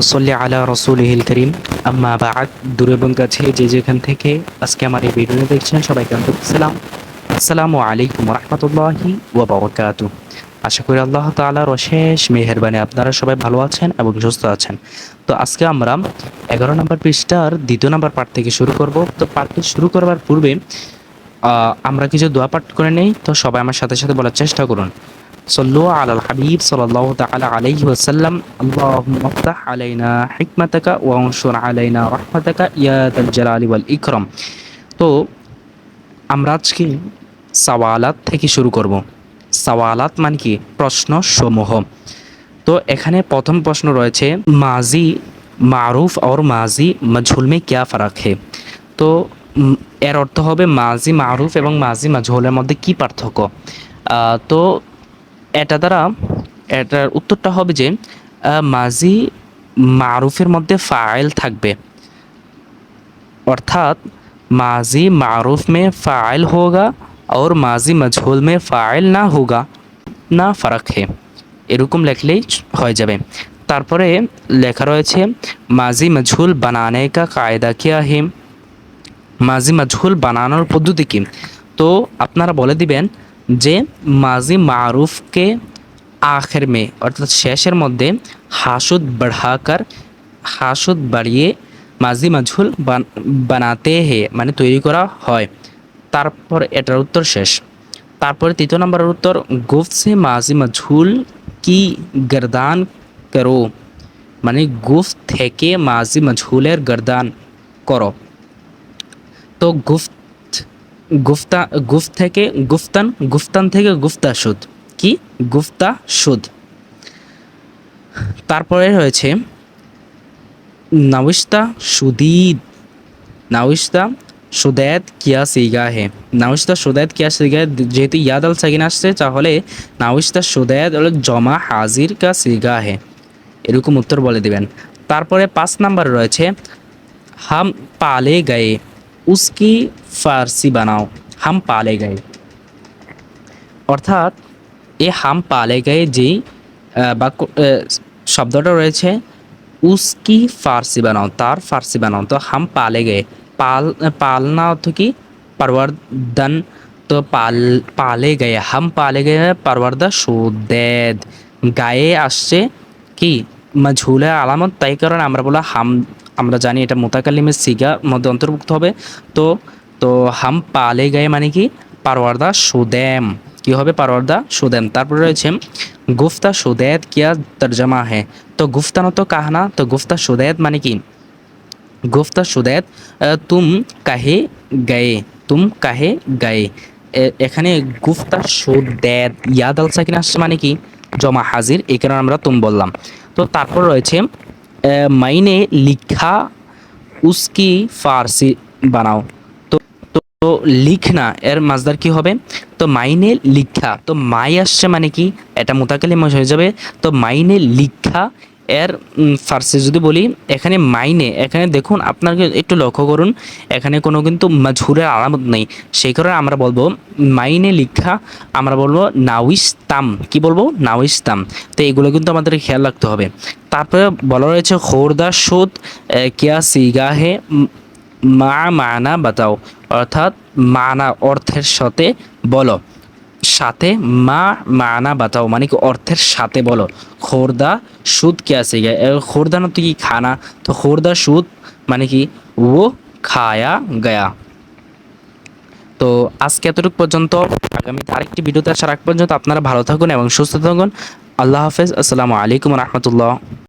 নসল্লি আলা রসুলহিল করিম। আম্মা বাদ, দূরে এবং কাছে যে যেখান থেকে আজকে আমার এই ভিডিও দেখছেন, সবাইকে সালাম। আসসালামু আলাইকুম রহমতুল্লাহি ওবরকাতু আশা করি আল্লাহ তালার অশেষ মেহরবানি আপনারা সবাই ভালো আছেন এবং সুস্থ আছেন। তো আজকে আমরা এগারো নম্বর পৃষ্ঠার দ্বিতীয় নম্বর পাঠ থেকে শুরু করব। তো পাঠটি শুরু করবার পূর্বে আমরা কিছু দোয়া পাঠ করে নেই, তো সবাই আমার সাথে সাথে বলার চেষ্টা করুন। সল্লু আলাল হাবিব সাল্লাহ তালা আলাইহি ওয়াসাল্লাম আল্লাহ মফতাহ আলাইনা হিকমাতাকা ওয়াংশুর আলাইনা রহমাতাকা ইয়াদ জালালি ওয়াল ইকরম তো আমরা আজকে সাওয়ালাত থেকে শুরু করব। সাওয়ালাত মানে কি? প্রশ্ন সমূহ তো এখানে প্রথম প্রশ্ন রয়েছে, মাজি মারুফ আর মাজি মজহুল মে ফারাক হে তো এর অর্থ হবে মাজি মারুফ এবং মাজি মাঝহুলের মধ্যে কি পার্থক্য? তো এটা দ্বারা এটার উত্তরটা হবে যে আহ, মাজি মারুফের মধ্যে ফাইল থাকবে অর্থাৎ মাজি মারুফ में फ़ाइल होगा और माजी मजहूल में फ़ाइल ना होगा না ফারাক হে এরকম লেখলেই হয়ে যাবে তারপরে লেখা রয়েছে মাজি মজহুল বানানে কা কায়দা কিয়া হে মাজি মজহুল বানানোর পদ্ধতি কি তো আপনারা বলে দিবেন যে মাজি মারুফকে আখের মে, অর্থাৎ শেষের মধ্যে হাসুদ বাড়াকার, হাসুদ বাড়িয়ে মাজি মাঝুল বান- বানাতে হে মানে তৈরি করা হয়। তারপর এটার উত্তর শেষ। তারপরে তৃতীয় নম্বরের উত্তর গুফ সে মাজি মজহুল কি গরদান করো? মানে গুফ থেকে মাজি মজহুলের গরদান করো। তো গুফত গুফতা, গুফ থেকে গুফতান গুফতান থেকে গুফতা সুদ কি? গুফতা সুদ তারপরে রয়েছে নাবিস্তা সুদীদ নাবিস্তা সুদেদ কিয়া সিগা হে নাবিস্তা সুদেদ কিয়া সিগা যেহেতু ইয়াদ আল সাকিন আসছে, তাহলে নাবিস্তা সুদেদ হলো জমা হাজির কা সিগা হে এরকম উত্তর বলে দিবেন। তারপরে পাঁচ নাম্বার রয়েছে, হাম পালে গয়ে। উসকি ফার্সি বানাও। হাম পালে গয়ে। অর্থাৎ, এ হাম পালে গায়ে যেই বাক্য শব্দটা রয়েছে, উস্কি ফার্সি বানাও, তার ফার্সি বানাও। তো হাম পালে গায়ে। পাল, পালনা অর্থ কি? পারওয়ারদান। তো পাল, পালে গায়ে। হাম পালে গয়ে পারওয়ারদা সুদেদ। গায়ে আসছে কি? মজহুলের আলামত, তাই কারণে আমরা বলা হাম, আমরা জানি এটা মোতাকালিমের সিগা মধ্যে অন্তর্ভুক্ত হবে। তো তো হাম পালে গায়ে মানে কি? পারওয়ারদা সুদেম। কি হবে পারওয়ারদা? সুদেম। তারপরে রয়েছে গুফতা সুদেদ, কিয়া তর্জমা হ্যাঁ তো গুফতানো তো কাহনা? তো গুফতা সুদেদ মানে কি? গুফতা সুদেদ তুম কাহে গায়ে? তুম কাহে গায়ে? এখানে গুফতা সুদেদ ইয়াদ আল সাকিন আসছে মানে কি? জমা হাজির, এই কারণে আমরা তুম বললাম। তো তারপর রয়েছে মাইনে লিখা উসকি ফার্সি বানাও। তো লিখনা এর মাজদার কি হবে? তো মাইনে লিখা তো মাই আসছে মানে কি? এটা মোতাকালিম হয়ে যাবে। তো মাইনে লিখা এর ফার্সি যদি বলি এখানে মাইনে এখানে দেখুন আপনাকে একটু লক্ষ্য করুন এখানে কোনো কিন্তু মাজহুরের আলামত নেই। সেই কারণে আমরা বলব মাইনে লিখা আমরা বলব নাউইস্তাম কি বলব? নাউইস্তাম তো এগুলো কিন্তু আমাদের খেয়াল রাখতে হবে। তারপরে বলা রয়েছে খোরদা সুদ কিয়া সিগা হে উম, মা মানা বাতাও, অর্থাৎ মানা অর্থের সাথে বলো। সাথে মা মানা বাতাও মানে কি অর্থের সাথে বলো। খোরদা সুদ কে আছে খোরদা না তো কি খানা? তো খোরদা সুদ মানে কি ও খায়া গয়া। তো আজকে এতটুকু পর্যন্ত। আগামী আরেকটি ভিডিওতে আসার আগ পর্যন্ত আপনারা ভালো থাকুন এবং সুস্থ থাকুন। আল্লাহ হাফেজ। আসসালামু আলাইকুম রহমতুল্লাহ।